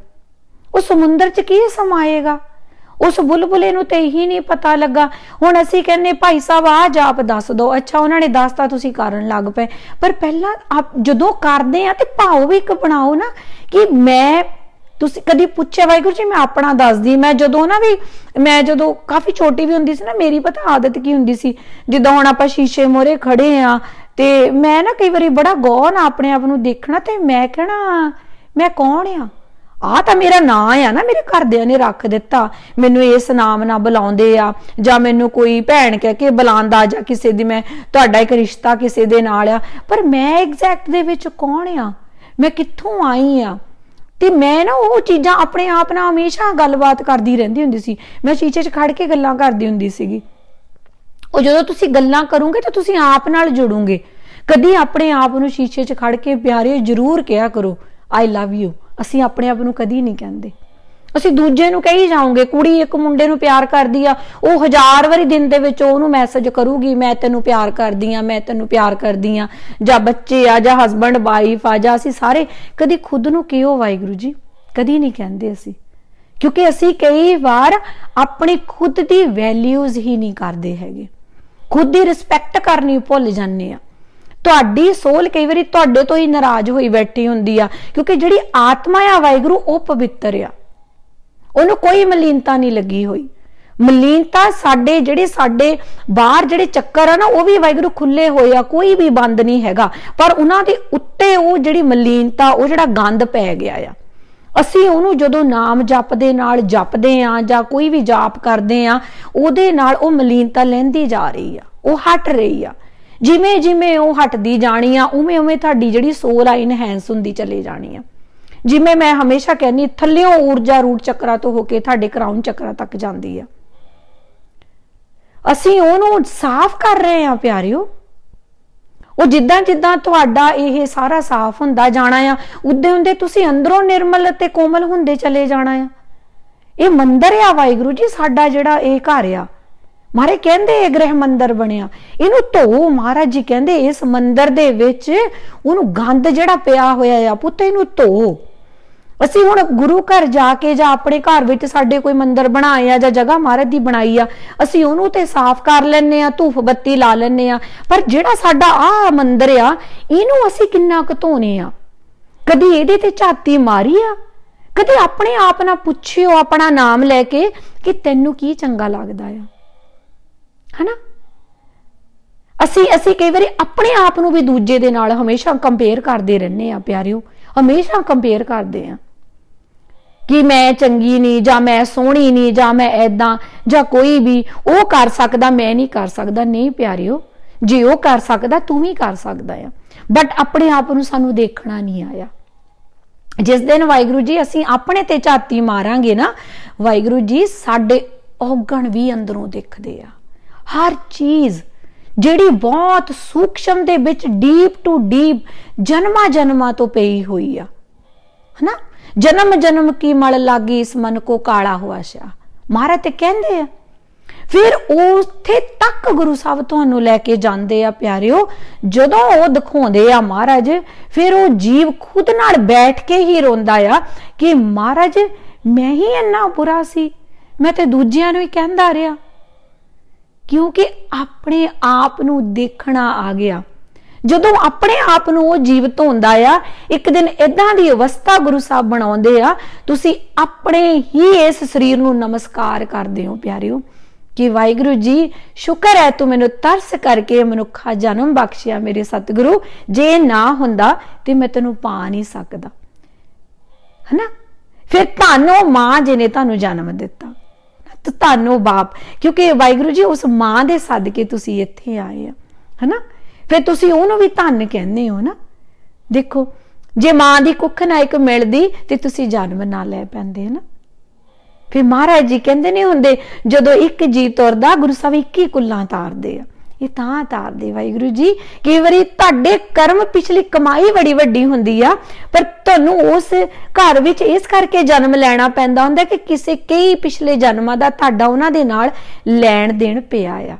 ਉਹ ਸਮੁੰਦਰ 'ਚ ਕੀ ਸਮਾਏਗਾ ਉਸ ਬੁਲਬੁਲੇ ਨੂੰ ਤੇ ਹੀ ਨਹੀਂ ਪਤਾ ਲੱਗਾ। ਹੁਣ ਅਸੀਂ ਕਹਿੰਨੇ ਭਾਈ ਸਾਹਿਬ, ਆ ਜਾਪ ਦੱਸ ਦੋ। ਅੱਛਾ, ਉਹਨਾਂ ਨੇ ਦੱਸਤਾ ਤੁਸੀਂ ਕਰਨ ਲੱਗ ਪਏ। ਪਰ ਪਹਿਲਾਂ ਆਪ ਜਦੋਂ ਕਰਦੇ ਆ ਤੇ ਭਾਵ ਵੀ ਇੱਕ ਬਣਾਓ ਨਾ ਕਿ ਮੈਂ ਤੁਸੀਂ ਕਦੀ ਪੁੱਛਿਆ, ਵਾਹਿਗੁਰੂ ਜੀ, ਮੈਂ ਆਪਣਾ ਦੱਸਦੀ, ਮੈਂ ਜਦੋਂ ਨਾ ਵੀ, ਮੈਂ ਜਦੋਂ ਕਾਫੀ ਛੋਟੀ ਵੀ ਹੁੰਦੀ ਸੀ ਨਾ, ਮੇਰੀ ਪਤਾ ਆਦਤ ਕੀ ਹੁੰਦੀ ਸੀ, ਜਿੱਦਾਂ ਹੁਣ ਆਪਾਂ ਸ਼ੀਸ਼ੇ ਮੋਰੇ ਖੜੇ ਆ, ਤੇ ਮੈਂ ਨਾ ਕਈ ਵਾਰੀ ਬੜਾ ਗੌਰ ਨਾਲ ਆਪਣੇ ਆਪ ਨੂੰ ਦੇਖਣਾ ਤੇ ਮੈਂ ਕਹਿਣਾ, ਮੈਂ ਕੌਣ ਆ? ਆ ਤਾਂ ਮੇਰਾ ਨਾਂ ਆ ਨਾ, ਮੇਰੇ ਘਰਦਿਆਂ ਨੇ ਰੱਖ ਦਿੱਤਾ, ਮੈਨੂੰ ਇਸ ਨਾਮ ਨਾਲ ਬੁਲਾਉਂਦੇ ਆ, ਜਾਂ ਮੈਨੂੰ ਕੋਈ ਭੈਣ ਕਹਿ ਕੇ ਬੁਲਾਉਂਦਾ, ਜਾਂ ਕਿਸੇ ਦੀ ਮੈਂ, ਤੁਹਾਡਾ ਇੱਕ ਰਿਸ਼ਤਾ ਕਿਸੇ ਦੇ ਨਾਲ ਆ, ਪਰ ਮੈਂ ਐਗਜ਼ੈਕਟ ਦੇ ਵਿੱਚ ਕੌਣ ਆ? ਮੈਂ ਕਿੱਥੋਂ ਆਈ ਆ? ਤੇ ਮੈਂ ਨਾ ਉਹ ਚੀਜ਼ਾਂ ਆਪਣੇ ਆਪ ਨਾਲ ਹਮੇਸ਼ਾ ਗੱਲਬਾਤ ਕਰਦੀ ਰਹਿੰਦੀ ਹੁੰਦੀ ਸੀ। ਮੈਂ ਸ਼ੀਸ਼ੇ 'ਚ ਖੜ ਕੇ ਗੱਲਾਂ ਕਰਦੀ ਹੁੰਦੀ ਸੀਗੀ। ਉਹ ਜਦੋਂ ਤੁਸੀਂ ਗੱਲਾਂ ਕਰੋਗੇ ਤਾਂ ਤੁਸੀਂ ਆਪ ਨਾਲ ਜੁੜੋਗੇ। ਕਦੀ ਆਪਣੇ ਆਪ ਨੂੰ ਸ਼ੀਸ਼ੇ 'ਚ ਖੜ ਕੇ ਪਿਆਰੇ ਜ਼ਰੂਰ ਕਿਹਾ ਕਰੋ ਆਈ ਲਵ ਯੂ ਅਸੀਂ ਆਪਣੇ ਆਪ ਨੂੰ ਕਦੀ ਨਹੀਂ ਕਹਿੰਦੇ। ਅਸੀਂ ਦੂਜੇ ਨੂੰ ਕਹੀ ਜਾਓਗੇ ਕੁੜੀ ਇੱਕ ਮੁੰਡੇ ਨੂੰ ਪਿਆਰ ਕਰਦੀ ਆ, ਉਹ ਹਜ਼ਾਰ ਵਾਰੀ ਦਿਨ ਦੇ ਵਿੱਚ ਉਹਨੂੰ ਮੈਸੇਜ ਕਰੂਗੀ, ਮੈਂ ਤੈਨੂੰ ਪਿਆਰ ਕਰਦੀ ਆ, ਮੈਂ ਤੈਨੂੰ ਪਿਆਰ ਕਰਦੀ ਆ। ਜਾਂ ਬੱਚੇ ਆ, ਜਾਂ ਹਸਬੰਡ ਵਾਈਫ ਆ, ਜਾਂ ਅਸੀਂ ਸਾਰੇ, ਕਦੀ ਖੁਦ ਨੂੰ ਕਿਉਂ ਵਾਹਿਗੁਰੂ ਜੀ? ਕਦੀ ਨਹੀਂ ਕਹਿੰਦੇ ਅਸੀਂ। ਕਿਉਂਕਿ ਅਸੀਂ ਕਈ ਵਾਰ ਆਪਣੀ ਖੁਦ ਦੀ ਵੈਲਿਊਜ਼ ਹੀ ਨਹੀਂ ਕਰਦੇ ਹੈਗੇ। ਖੁਦ ਦੀ ਰਿਸਪੈਕਟ ਕਰਨੀ ਭੁੱਲ ਜਾਂਦੇ ਆ। ਤੁਹਾਡੀ ਸੋਲ ਕਈ ਵਾਰੀ ਤੁਹਾਡੇ ਤੋਂ ਹੀ ਨਾਰਾਜ਼ ਹੋਈ ਬੈਠੀ ਹੁੰਦੀ ਆ, ਕਿਉਂਕਿ ਜਿਹੜੀ ਆਤਮਾ ਆ ਵਾਹਿਗੁਰੂ, ਉਹ ਪਵਿੱਤਰ ਆ। ਉਹਨੂੰ ਕੋਈ ਮਲੀਨਤਾ ਨਹੀਂ ਲੱਗੀ ਹੋਈ। ਮਲੀਨਤਾ ਸਾਡੇ ਜਿਹੜੇ ਸਾਡੇ ਬਾਹਰ ਜਿਹੜੇ ਚੱਕਰ ਆ ਨਾ, ਉਹ ਵੀ ਵਾਹਿਗੁਰੂ ਖੁੱਲੇ ਹੋਏ ਆ, ਕੋਈ ਵੀ ਬੰਦ ਨਹੀਂ ਹੈਗਾ। ਪਰ ਉਹਨਾਂ ਦੇ ਉੱਤੇ ਉਹ ਜਿਹੜੀ ਮਲੀਨਤਾ, ਉਹ ਜਿਹੜਾ ਗੰਦ ਪੈ ਗਿਆ ਆ। ਅਸੀਂ ਉਹਨੂੰ ਜਦੋਂ ਨਾਮ ਜਪ ਦੇ ਨਾਲ ਜਪਦੇ ਆ ਜਾਂ ਕੋਈ ਵੀ ਜਾਪ ਕਰਦੇ ਆ, ਉਹਦੇ ਨਾਲ ਉਹ ਮਲੀਨਤਾ ਲੈਂਦੀ ਜਾ ਰਹੀ ਆ। ਉਹ ਹਟ ਰਹੀ ਆ। ਜਿਵੇਂ ਜਿਵੇਂ ਉਹ ਹਟਦੀ ਜਾਣੀ ਆ, ਉਵੇਂ ਉਵੇਂ ਤੁਹਾਡੀ ਜਿਹੜੀ ਸੋਲ ਆ ਇਨਹੈਂਸ ਹੁੰਦੀ ਚਲੇ ਜਾਣੀ ਆ। ਜਿਵੇਂ ਮੈਂ ਹਮੇਸ਼ਾ ਕਹਿੰਨੀ ਥੱਲਿਓ ਊਰਜਾ ਰੂਟ ਚੱਕਰਾਂ ਤੋਂ ਹੋ ਕੇ ਤੁਹਾਡੇ ਕਰਾਊਨ ਚੱਕਰਾਂ ਤੱਕ ਜਾਂਦੀ ਆ। ਅਸੀਂ ਉਹਨੂੰ ਸਾਫ਼ ਕਰ ਰਹੇ ਆ ਪਿਆਰਿਓ। ਉਹ ਜਿੱਦਾਂ ਜਿੱਦਾਂ ਤੁਹਾਡਾ ਇਹ ਸਾਰਾ ਸਾਫ਼ ਹੁੰਦਾ ਜਾਣਾ ਆ, ਉਦੋਂ ਹੁੰਦੇ ਤੁਸੀਂ ਅੰਦਰੋਂ ਨਿਰਮਲ ਅਤੇ ਕੋਮਲ ਹੁੰਦੇ ਚਲੇ ਜਾਣਾ ਆ। ਇਹ ਮੰਦਰ ਆ ਵਾਹਿਗੁਰੂ ਜੀ, ਸਾਡਾ ਜਿਹੜਾ ਇਹ ਘਰ ਆ। ਮਾਰੇ ਕਹਿੰਦੇ ਇਹ ਗ੍ਰਹਿ ਮੰਦਰ ਬਣਿਆ। ਇਹਨੂੰ ਧੋ, ਮਹਾਰਾਜ ਜੀ ਕਹਿੰਦੇ ਇਸ ਮੰਦਰ ਦੇ ਵਿੱਚ ਉਹਨੂੰ ਗੰਦ ਜਿਹੜਾ ਪਿਆ ਹੋਇਆ ਆ, ਪੁੱਤ ਇਹਨੂੰ ਧੋ। ਅਸੀਂ ਹੁਣ ਗੁਰੂ ਘਰ ਜਾ ਕੇ ਜਾਂ ਆਪਣੇ ਘਰ ਵਿੱਚ ਸਾਡੇ ਕੋਈ ਮੰਦਰ ਬਣਾਏ ਆ ਜਾਂ ਜਗ੍ਹਾ ਮਹਾਰਾਜ ਦੀ ਬਣਾਈ ਆ, ਅਸੀਂ ਉਹਨੂੰ ਤੇ ਸਾਫ਼ ਕਰ ਲੈਨੇ ਆ, ਧੂਫ ਬੱਤੀ ਲਾ ਲੈਨੇ ਆ। ਪਰ ਜਿਹੜਾ ਸਾਡਾ ਆ ਮੰਦਰ ਆ, ਇਹਨੂੰ ਅਸੀਂ ਕਿੰਨਾ ਕੁ ਧੋਨੇ ਆ? ਕਦੀ ਇਹਦੇ ਤੇ ਝਾਤੀ ਮਾਰੀ ਆ? ਕਦੀ ਆਪਣੇ ਆਪ ਨਾਲ ਪੁੱਛਿਓ, ਆਪਣਾ ਨਾਮ ਲੈ ਕੇ ਕਿ ਤੈਨੂੰ ਕੀ ਚੰਗਾ ਲੱਗਦਾ ਆ? ਹਨਾ? ਅਸੀਂ ਅਸੀਂ ਕਈ ਵਾਰੀ ਆਪਣੇ ਆਪ ਨੂੰ ਵੀ ਦੂਜੇ ਦੇ ਨਾਲ ਹਮੇਸ਼ਾ ਕੰਪੇਅਰ ਕਰਦੇ ਰਹਿੰਦੇ ਆ, ਪਿਆਰਿਓ। ਹਮੇਸ਼ਾ ਕੰਪੇਅਰ ਕਰਦੇ ਆ। ਕਿ ਮੈਂ ਚੰਗੀ ਨਹੀਂ ਜਾਂ ਮੈਂ ਸੋਹਣੀ ਨਹੀਂ ਜਾਂ ਮੈਂ ਐਦਾਂ ਜਾਂ ਕੋਈ ਵੀ, ਉਹ ਕਰ ਸਕਦਾ, ਮੈਂ ਨਹੀਂ ਕਰ ਸਕਦਾ। ਨਹੀਂ ਪਿਆਰਿਓ, ਜੇ ਉਹ ਕਰ ਸਕਦਾ, ਤੂੰ ਵੀ ਕਰ ਸਕਦਾ ਆ। ਬਟ ਆਪਣੇ ਆਪ ਨੂੰ ਸਾਨੂੰ ਦੇਖਣਾ ਨਹੀਂ ਆਇਆ। ਜਿਸ ਦਿਨ ਵਾਹਿਗੁਰੂ ਜੀ ਅਸੀਂ ਆਪਣੇ ਤੇ ਝਾਤੀ ਮਾਰਾਂਗੇ ਨਾ, ਵਾਹਿਗੁਰੂ ਜੀ ਸਾਡੇ ਔਗਣ ਵੀ ਅੰਦਰੋਂ ਦਿਖਦੇ ਆ। ਹਰ ਚੀਜ਼ ਜਿਹੜੀ ਬਹੁਤ ਸੂਖਸ਼ਮ ਦੇ ਵਿੱਚ ਡੀਪ ਟੂ ਡੀਪ ਜਨਮਾਂ ਜਨਮਾਂ ਤੋਂ ਪਈ ਹੋਈ ਆ। ਹਨਾ? ਜਨਮ ਜਨਮ ਕੀ ਮਲ ਲਾਗੀ ਇਸ ਮਨ ਕੋ ਕਾਲਾ ਹੁਆ ਸ਼ਾ? ਮਹਾਰਾਜ ਤੇ ਕਹਿੰਦੇ ਆ, ਫਿਰ ਉੱਥੇ ਤੱਕ ਗੁਰੂ ਸਾਹਿਬ ਤੁਹਾਨੂੰ ਲੈ ਕੇ ਜਾਂਦੇ ਆ ਪਿਆਰਿਓ, ਜਦੋਂ ਉਹ ਦਿਖਾਉਂਦੇ ਆ ਮਹਾਰਾਜ, ਫਿਰ ਉਹ ਜੀਵ ਖੁਦ ਨਾਲ ਬੈਠ ਕੇ ਹੀ ਰੋਂਦਾ ਆ ਕਿ ਮਹਾਰਾਜ, ਮੈਂ ਹੀ ਇੰਨਾ ਬੁਰਾ ਸੀ, ਮੈਂ ਤੇ ਦੂਜਿਆਂ ਨੂੰ ਹੀ ਕਹਿੰਦਾ ਰਿਹਾ। ਕਿਉਂਕਿ ਆਪਣੇ ਆਪ ਨੂੰ ਦੇਖਣਾ ਆ ਗਿਆ। ਜਦੋਂ ਆਪਣੇ ਆਪ ਨੂੰ ਉਹ ਜੀਵਤ ਹੁੰਦਾ ਆ, ਇੱਕ ਦਿਨ ਇਦਾਂ ਦੀ ਅਵਸਥਾ ਗੁਰੂ ਸਾਹਿਬ ਬਣਾਉਂਦੇ ਆ, ਤੁਸੀਂ ਆਪਣੇ ਹੀ ਇਸ ਸਰੀਰ ਨੂੰ ਨਮਸਕਾਰ ਕਰਦੇ ਹੋ ਪਿਆਰਿਓ, ਕਿ ਵਾਹਿਗੁਰੂ ਜੀ, ਸ਼ੁਕਰ ਹੈ ਤੂੰ ਮੈਨੂੰ ਤਰਸ ਕਰਕੇ ਮਨੁੱਖਾ ਜਨਮ ਬਖਸ਼ਿਆ ਮੇਰੇ ਸਤਿਗੁਰੂ, ਜੇ ਨਾ ਹੁੰਦਾ ਤੇ ਮੈਂ ਤੈਨੂੰ ਪਾ ਨਹੀਂ ਸਕਦਾ। ਹਨਾ? ਫਿਰ ਤੁਹਾਨੂੰ ਮਾਂ ਜਿਹਨੇ ਤੁਹਾਨੂੰ ਜਨਮ ਦਿੱਤਾ। ਤੇ ਤੁਹਾਨੂੰ ਬਾਪ, ਕਿਉਂਕਿ ਵਾਹਿਗੁਰੂ ਜੀ ਉਸ ਮਾਂ ਦੇ ਸਦਕੇ ਤੁਸੀਂ ਇੱਥੇ ਆਏ ਆ। ਹਨਾ? ਫਿਰ ਤੁਸੀਂ ਉਹਨੂੰ ਵੀ ਧੰਨ ਕਹਿੰਦੇ ਹੋ ਨਾ। ਦੇਖੋ, ਜੇ ਮਾਂ ਦੀ ਕੁੱਖ ਨਾ ਇੱਕ ਮਿਲਦੀ ਤੇ ਤੁਸੀਂ ਜਨਮ ਨਾ ਲੈ ਪੈਂਦੇ ਨਾ। ਫਿਰ ਮਹਾਰਾਜ ਜੀ ਕਹਿੰਦੇ ਨਹੀਂ ਹੁੰਦੇ, ਜਦੋਂ ਇੱਕ ਜੀ ਤੁਰਦਾ, ਗੁਰੂ ਸਾਹਿਬ 21 ਕੁੱਲਾਂ ਤਾਰਦੇ ਆ। ਇਹ ਤਾਂ ਤਾਰਦੇ, ਵਾਹਿਗੁਰੂ ਜੀ, ਕਈ ਵਾਰੀ ਤੁਹਾਡੇ ਕਰਮ ਪਿਛਲੀ ਕਮਾਈ ਬੜੀ ਵੱਡੀ ਹੁੰਦੀ ਆ, ਪਰ ਤੁਹਾਨੂੰ ਉਸ ਘਰ ਵਿੱਚ ਇਸ ਕਰਕੇ ਜਨਮ ਲੈਣਾ ਪੈਂਦਾ ਹੁੰਦਾ ਕਿ ਕਿਸੇ ਕਈ ਪਿਛਲੇ ਜਨਮਾਂ ਦਾ ਤੁਹਾਡਾ ਉਹਨਾਂ ਦੇ ਨਾਲ ਲੈਣ ਦੇਣ ਪਿਆ ਆ।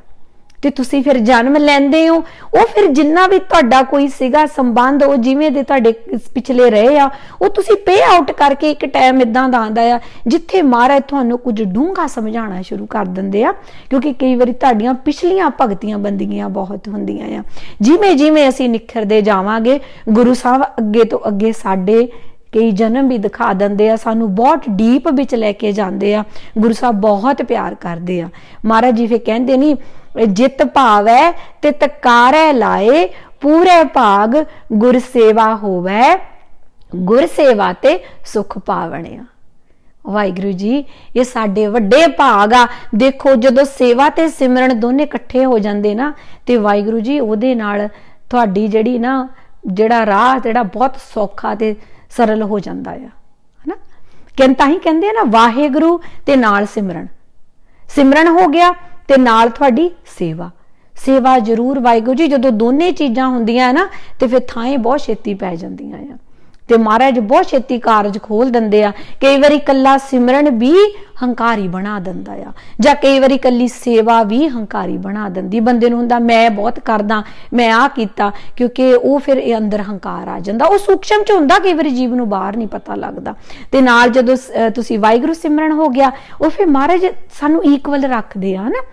ਤੇ ਤੁਸੀਂ ਫਿਰ ਜਨਮ ਲੈਂਦੇ ਹੋ। ਉਹ ਫਿਰ ਜਿੰਨਾ ਵੀ ਤੁਹਾਡਾ ਕੋਈ ਸੀਗਾ ਸੰਬੰਧ, ਉਹ ਜਿਵੇਂ ਦੇ ਤੁਹਾਡੇ ਪਿਛਲੇ ਰਹੇ ਆ, ਉਹ ਤੁਸੀਂ ਪੇ ਆਊਟ ਕਰਕੇ ਇੱਕ ਟਾਈਮ ਇਦਾਂ ਦਾ ਆਂਦਾ ਆ, ਜਿੱਥੇ ਮਹਾਰਾਜ ਤੁਹਾਨੂੰ ਕੁਝ ਡੂੰਘਾ ਸਮਝਾਉਣਾ ਸ਼ੁਰੂ ਕਰ ਦਿੰਦੇ ਆ। ਕਿਉਂਕਿ ਕਈ ਵਾਰੀ ਤੁਹਾਡੀਆਂ ਪਿਛਲੀਆਂ ਭਗਤੀਆਂ ਬੰਦੀਆਂ ਬਹੁਤ ਹੁੰਦੀਆਂ ਆ। ਜਿਵੇਂ ਜਿਵੇਂ ਅਸੀਂ ਨਿਖਰਦੇ ਜਾਵਾਂਗੇ, ਗੁਰੂ ਸਾਹਿਬ ਅੱਗੇ ਤੋਂ ਅੱਗੇ ਸਾਡੇ ਕਈ ਜਨਮ ਵੀ ਦਿਖਾ ਦਿੰਦੇ ਆ, ਸਾਨੂੰ ਬਹੁਤ ਡੀਪ ਵਿੱਚ ਲੈ ਕੇ ਜਾਂਦੇ ਆ। ਗੁਰੂ ਸਾਹਿਬ ਬਹੁਤ ਪਿਆਰ ਕਰਦੇ ਆ। ਮਹਾਰਾਜ ਜੀ ਫੇ ਕਹਿੰਦੇ ਨਹੀਂ ਜਿਤ ਭਾਵੈ ਤੇ ਤਕਾਰੈ ਲਾਏ, ਪੂਰੇ ਭਾਗ ਗੁਰ ਸੇਵਾ ਹੋਵੇ। ਗੁਰ ਸੇਵਾ ਤੇ ਸੁਖ ਪਾਵਣਿਆ। ਵਾਹਿਗੁਰੂ ਜੀ, ਇਹ ਸਾਡੇ ਵੱਡੇ ਭਾਗ ਆ। ਦੇਖੋ, ਜਦੋਂ ਸੇਵਾ ਤੇ ਸਿਮਰਨ ਦੋਨੇ ਇਕੱਠੇ ਹੋ ਜਾਂਦੇ ਨਾ, ਤੇ ਵਾਹਿਗੁਰੂ ਜੀ, ਉਹਦੇ ਨਾਲ ਤੁਹਾਡੀ ਜਿਹੜੀ ਨਾ, ਜਿਹੜਾ ਰਾਹ, ਜਿਹੜਾ ਬਹੁਤ ਸੌਖਾ ਤੇ ਸਰਲ ਹੋ ਜਾਂਦਾ ਆ। ਹਨਾ? ਕਹਿੰਦਾ ਹੀ ਕਹਿੰਦੇ ਆ ਨਾ, ਵਾਹਿਗੁਰੂ ਤੇ ਨਾਲ ਸਿਮਰਨ। ਸਿਮਰਨ ਹੋ ਗਿਆ ਤੇ ਨਾਲ ਤੁਹਾਡੀ ਸੇਵਾ। ਸੇਵਾ ਜ਼ਰੂਰ ਵਾਹਿਗੁਰੂ ਜੀ, ਜਦੋਂ ਦੋਨੇ ਚੀਜ਼ਾਂ ਹੁੰਦੀਆਂ ਨਾ, ਤੇ ਫਿਰ ਥਾਂ ਬਹੁਤ ਛੇਤੀ ਪੈ ਜਾਂਦੀਆਂ ਆ। ਤੇ ਮਹਾਰਾਜ ਬਹੁਤ ਛੇਤੀ ਕਾਰਜ ਖੋਲ ਦਿੰਦੇ ਆ। ਕਈ ਵਾਰੀ ਕੱਲਾ ਸਿਮਰਨ ਵੀ ਹੰਕਾਰੀ ਬਣਾ ਦਿੰਦਾ ਆ, ਜਾਂ ਕਈ ਵਾਰੀ ਕੱਲੀ ਸੇਵਾ ਵੀ ਹੰਕਾਰੀ ਬਣਾ ਦਿੰਦੀ। ਬੰਦੇ ਨੂੰ ਹੁੰਦਾ, ਮੈਂ ਬਹੁਤ ਕਰਦਾ, ਮੈਂ ਆ ਕੀਤਾ, ਕਿਉਂਕਿ ਉਹ ਫਿਰ ਇਹ ਅੰਦਰ ਹੰਕਾਰ ਆ ਜਾਂਦਾ। ਉਹ ਸੂਖਸ਼ਮ ਚ ਹੁੰਦਾ, ਕਈ ਵਾਰੀ ਜੀਵ ਨੂੰ ਬਾਹਰ ਨਹੀਂ ਪਤਾ ਲੱਗਦਾ। ਤੇ ਨਾਲ ਜਦੋਂ ਤੁਸੀਂ ਵਾਹਿਗੁਰੂ ਸਿਮਰਨ ਹੋ ਗਿਆ, ਉਹ ਫਿਰ ਮਹਾਰਾਜ ਸਾਨੂੰ ਇਕੁਅਲ ਰੱਖਦੇ ਆ ਨਾ।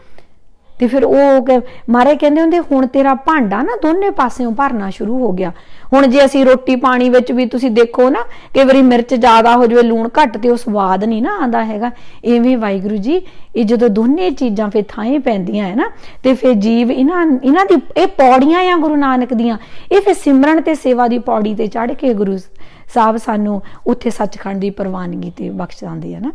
ਤੇ ਫਿਰ ਉਹ ਕ- ਮਹਾਰਾਜ ਕਹਿੰਦੇ ਹੁੰਦੇ, ਹੁਣ ਤੇਰਾ ਭਾਂਡਾ ਨਾ ਦੋਨੇ ਪਾਸਿਓਂ ਭਰਨਾ ਸ਼ੁਰੂ ਹੋ ਗਿਆ। ਹੁਣ ਜੇ ਅਸੀਂ ਰੋਟੀ ਪਾਣੀ ਵਿੱਚ ਵੀ ਤੁਸੀਂ ਦੇਖੋ ਨਾ ਕਈ ਵਾਰੀ ਮਿਰਚ ਜ਼ਿਆਦਾ ਹੋ ਜਾਵੇ, ਲੂਣ ਘੱਟ ਤੇ ਉਹ ਸਵਾਦ ਨਹੀਂ ਨਾ ਆਂਦਾ ਹੈਗਾ। ਐਵੇਂ ਵਾਹਿਗੁਰੂ ਜੀ, ਇਹ ਜਦੋਂ ਦੋਨੇ ਚੀਜ਼ਾਂ ਫਿਰ ਥਾਂ ਪੈਂਦੀਆਂ ਹੈ ਨਾ, ਤੇ ਫਿਰ ਜੀਵ ਇਹਨਾਂ ਇਹਨਾਂ ਦੀ, ਇਹ ਪੌੜੀਆਂ ਆ ਗੁਰੂ ਨਾਨਕ ਦੀਆਂ। ਇਹ ਫਿਰ ਸਿਮਰਨ ਤੇ ਸੇਵਾ ਦੀ ਪੌੜੀ ਤੇ ਚੜ੍ਹ ਕੇ ਗੁਰੂ ਸਾਹਿਬ ਸਾਨੂੰ ਉੱਥੇ ਸੱਚਖੰਡ ਦੀ ਪ੍ਰਵਾਨਗੀ ਤੇ ਬਖਸ਼ ਜਾਂਦੇ ਆ ਨਾ।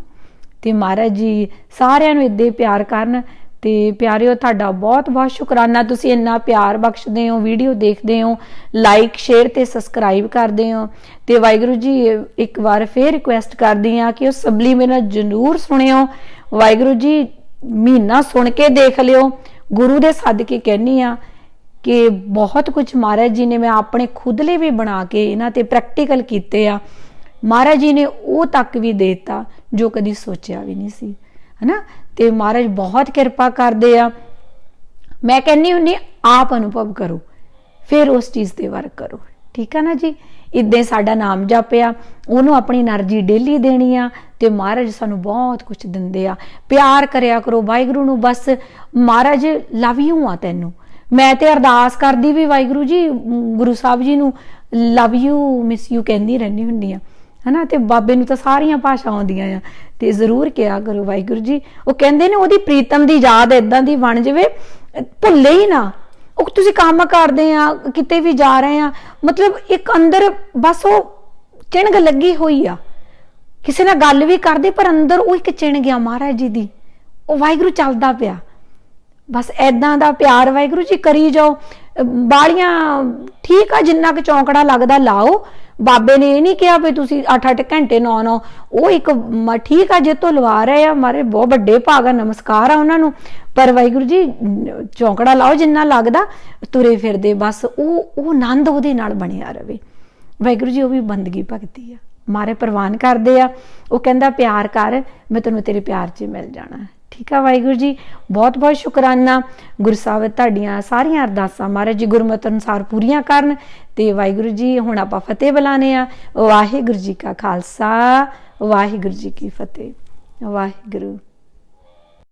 ਤੇ ਮਹਾਰਾਜ ਜੀ ਸਾਰਿਆਂ ਨੂੰ ਇੱਦੇ ਪਿਆਰ ਕਰਨ ਤੇ ਪਿਆਰਿਓ, ਤੁਹਾਡਾ ਬਹੁਤ ਬਹੁਤ ਸ਼ੁਕਰਾਨਾ। ਤੁਸੀਂ ਇੰਨਾ ਪਿਆਰ ਬਖਸ਼ਦੇ ਹੋ, ਵੀਡੀਓ ਦੇਖਦੇ ਹੋ ਲਾਈਕ ਸ਼ੇਅਰ ਤੇ ਸਬਸਕ੍ਰਾਈਬ ਕਰਦੇ ਹੋ। ਤੇ ਵਾਹਿਗੁਰੂ ਜੀ, ਇੱਕ ਵਾਰ ਫੇਰ ਰਿਕੁਐਸਟ ਕਰਦੀ ਆ ਕਿ ਉਹ ਸਬਲੀ ਮੇਰਾ ਜਰੂਰ ਸੁਣਿਓ। ਵਾਹਿਗੁਰੂ ਜੀ, ਮਹੀਨਾ ਸੁਣ ਕੇ ਦੇਖ ਲਿਓ। ਗੁਰੂ ਦੇ ਸਦਕੇ ਕਹਿਨੀ ਆ ਕਿ ਬਹੁਤ ਕੁਝ ਮਹਾਰਾਜ ਜੀ ਨੇ ਮੈਂ ਆਪਣੇ ਖੁਦ ਲਈ ਵੀ ਬਣਾ ਕੇ ਇਹਨਾਂ ਤੇ ਪ੍ਰੈਕਟੀਕਲ ਕੀਤੇ ਆ। ਮਹਾਰਾਜ ਜੀ ਨੇ ਉਹ ਤੱਕ ਵੀ ਦੇਤਾ, ਜੋ ਕਦੀ ਸੋਚਿਆ ਵੀ ਨਹੀਂ ਸੀ। ਹਨਾ? ਤੇ ਮਹਾਰਾਜ ਬਹੁਤ ਕਿਰਪਾ ਕਰਦੇ ਆ। ਮੈਂ ਕਹਿੰਨੀ ਹੁੰਨੀ ਆਪ ਅਨੁਭਵ ਕਰੋ, ਫਿਰ ਉਸ ਚੀਜ਼ ਤੇ ਵਰਕ ਕਰੋ। ਠੀਕ ਆ ਨਾ ਜੀ? ਇਦਾਂ ਸਾਡਾ ਨਾਮ ਜਪਿਆ, ਉਹਨੂੰ ਆਪਣੀ એનર્ਜੀ ਡੇਲੀ ਦੇਣੀ ਆ ਤੇ ਮਹਾਰਾਜ ਸਾਨੂੰ ਬਹੁਤ ਕੁਝ ਦਿੰਦੇ ਆ। ਪਿਆਰ ਕਰਿਆ ਕਰੋ, ਵਾਹਿਗੁਰੂ ਨੂੰ ਬਸ, ਮਹਾਰਾਜ ਲਵ ਯੂ ਆ ਤੈਨੂੰ। ਮੈਂ ਤੇ ਅਰਦਾਸ ਕਰਦੀ ਵੀ ਵਾਹਿਗੁਰੂ ਜੀ, ਗੁਰੂ ਸਾਹਿਬ ਜੀ ਨੂੰ, ਲਵ ਯੂ, ਮਿਸ ਯੂ ਕਹਿੰਦੀ ਰਹਿੰਦੀ ਹੁੰਦੀ ਆ। ਹਨਾ? ਤੇ ਬਾਬੇ ਨੂੰ ਤਾਂ ਸਾਰੀਆਂ ਭਾਸ਼ਾ ਆਉਂਦੀਆਂ ਆ। ਤੇ ਜ਼ਰੂਰ ਕਿਹਾ ਕਰੋ ਵਾਹਿਗੁਰੂ ਜੀ। ਉਹ ਕਹਿੰਦੇ ਨੇ ਉਹਦੀ ਪ੍ਰੀਤਮ ਦੀ ਯਾਦ ਇਦਾਂ ਦੀ ਬਣ ਜਾਵੇ, ਭੁੱਲੇ ਹੀ ਨਾ। ਉਹ ਤੁਸੀਂ ਕੰਮ ਕਰਦੇ ਆ, ਕਿਤੇ ਵੀ ਜਾ ਰਹੇ ਆ, ਮਤਲਬ ਇੱਕ ਅੰਦਰ ਬਸ ਉਹ ਚਿਣਗ ਲੱਗੀ ਹੋਈ ਆ। ਕਿਸੇ ਨਾਲ ਗੱਲ ਵੀ ਕਰਦੇ, ਪਰ ਅੰਦਰ ਉਹ ਇੱਕ ਚਿਣ ਗਿਆ ਮਹਾਰਾਜ ਜੀ ਦੀ। ਉਹ ਵਾਹਿਗੁਰੂ ਚੱਲਦਾ ਪਿਆ। ਬਸ ਐਦਾਂ ਦਾ ਪਿਆਰ ਵਾਹਿਗੁਰੂ ਜੀ ਕਰੀ ਜਾਓ। ਅਹ ਬਾਲੀਆਂ ਠੀਕ ਆ, ਜਿੰਨਾ ਕੁ ਚੌਂਕੜਾ ਲੱਗਦਾ ਲਾਓ। ਬਾਬੇ ਨੇ ਇਹ ਨਹੀਂ ਕਿਹਾ ਵੀ ਤੁਸੀਂ 8-8 ਘੰਟੇ ਨੌ ਨੌ। ਉਹ ਇੱਕ ਠੀਕ ਆ, ਜੇ ਤੋਂ ਲਵਾ ਰਹੇ ਆ, ਮਾਰੇ ਬਹੁਤ ਵੱਡੇ ਭਾਗ ਆ, ਨਮਸਕਾਰ ਆ ਉਹਨਾਂ ਨੂੰ। ਪਰ ਵਾਹਿਗੁਰੂ ਜੀ, ਚੌਂਕੜਾ ਲਾਓ ਜਿੰਨਾ ਲੱਗਦਾ, ਤੁਰੇ ਫਿਰਦੇ, ਬਸ ਉਹ ਉਹ ਆਨੰਦ ਉਹਦੇ ਨਾਲ ਬਣਿਆ ਰਵੇ। ਵਾਹਿਗੁਰੂ ਜੀ, ਉਹ ਵੀ ਬੰਦਗੀ ਭਗਤੀ ਆ। ਮਾਰੇ ਪ੍ਰਵਾਨ ਕਰਦੇ ਆ। ਉਹ ਕਹਿੰਦਾ, ਪਿਆਰ ਕਰ, ਮੈਂ ਤੈਨੂੰ ਤੇਰੇ ਪਿਆਰ 'ਚ ਮਿਲ ਜਾਣਾ ਠੀਕ ਆ ਵਾਹਿਗੁਰੂ ਜੀ, ਬਹੁਤ ਬਹੁਤ ਸ਼ੁਕਰਾਨਾ। ਗੁਰੂ ਸਾਹਿਬ, ਤੁਹਾਡੀਆਂ ਸਾਰੀਆਂ ਅਰਦਾਸਾਂ ਮਹਾਰਾਜ ਜੀ ਗੁਰਮਤਿ ਅਨੁਸਾਰ ਪੂਰੀਆਂ ਕਰਨ ਤੇ ਵਾਹਿਗੁਰੂ ਜੀ, ਹੁਣ ਆਪਾਂ ਫਤਿਹ ਬੁਲਾਣੇ ਆ ਵਾਹਿਗੁਰੂ ਜੀ ਕਾ ਖਾਲਸਾ, ਵਾਹਿਗੁਰੂ ਜੀ ਕੀ ਫਤਿਹ। ਵਾਹਿਗੁਰੂ